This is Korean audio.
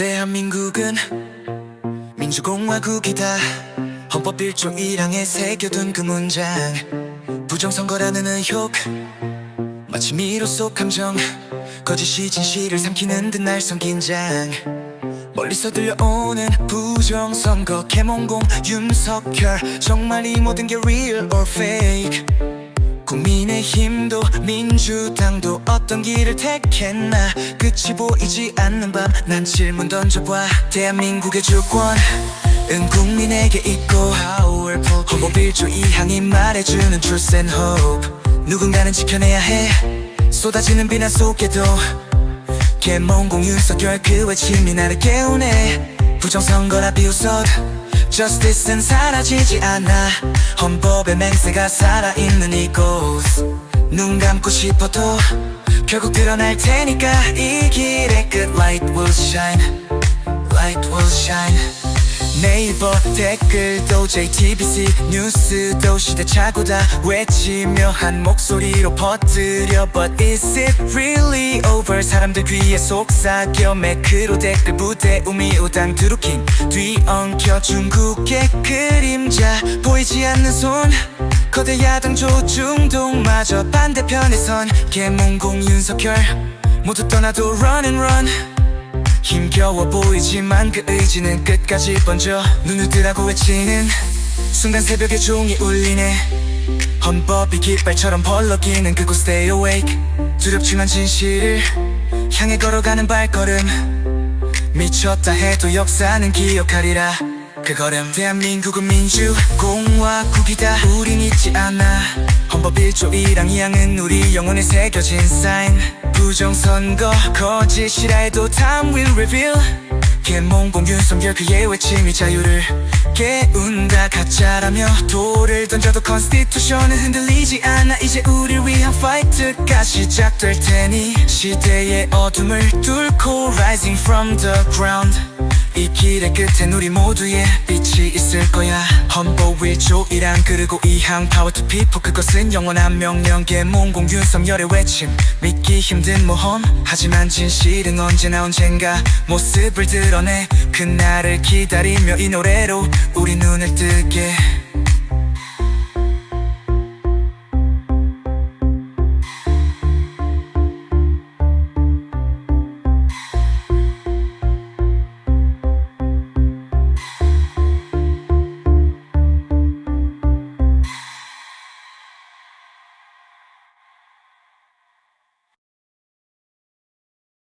대한민국은 민주공화국이다. 헌법 1조 1항에 새겨둔 그 문장. 부정선거라는 의혹 마치 미로 속 감정. 거짓이 진실을 삼키는 듯 날선 긴장. 멀리서 들려오는 부정선거 개몽공 윤석열. 정말 이 모든 게 real or fake 국민의힘도 민주당도 어떤 길을 택했나 끝이 보이지 않는 밤 난 질문 던져봐 대한민국의 주권 은 국민에게 있고 Powerful 헌법 1조 2항이 말해주는 truth and hope. 누군가는 지켜내야 해. 쏟아지는 비난 속에도 개몽공 윤석열 그 외침이 나를 깨우네. 부정선거라 비웃어 Justice는 사라지지 않아. 헌법의 맹세가 살아있는 이곳. 눈 감고 싶어도 결국 드러날 테니까 이 길의 끝. Light will shine. Light will shine 네이버 댓글도 JTBC 뉴스도 시대착오다 외치며 한 목소리로 퍼뜨려 But is it really over? 사람들 귀에 속삭여 매크로 댓글 부대우미 우당 드루킹 뒤엉켜 중국의 그림자 보이지 않는 손 거대 야당 조중동마저 반대편에 선 개몽공 윤석열 모두 떠나도 run and run 힘겨워 보이지만 그 의지는 끝까지 번져. 눈을 뜨라고 외치는 순간 새벽에 종이 울리네. 헌법이 깃발처럼 벌럭이는 그곳 stay awake. 두렵지만 진실을 향해 걸어가는 발걸음. 미쳤다 해도 역사는 기억하리라. 그 걸음 대한민국은 민주공화국이다. 우린 잊지 않아 1조 1항 2항은 우리 영혼에 새겨진 사인. 부정선거 거짓이라 해도 time will reveal. 개몽공 윤석열 그의 외침이 자유를 깨운다. 가짜라며 돌을 던져도 constitution은 흔들리지 않아. 이제 우릴 위한 fight가 시작될 테니 시대의 어둠을 뚫고 rising from the ground 이 길의 끝엔 우리 모두의 빛이 있을 거야. 헌법 1조 1항 그리고 2항 power to people. 그것은 영원한 명령 개몽공 윤석열의 외침. 믿기 힘든 모험 하지만 진실은 언제나 언젠가. 모습을 드러내 그날을 기다리며 이 노래로 우리 눈을 뜨게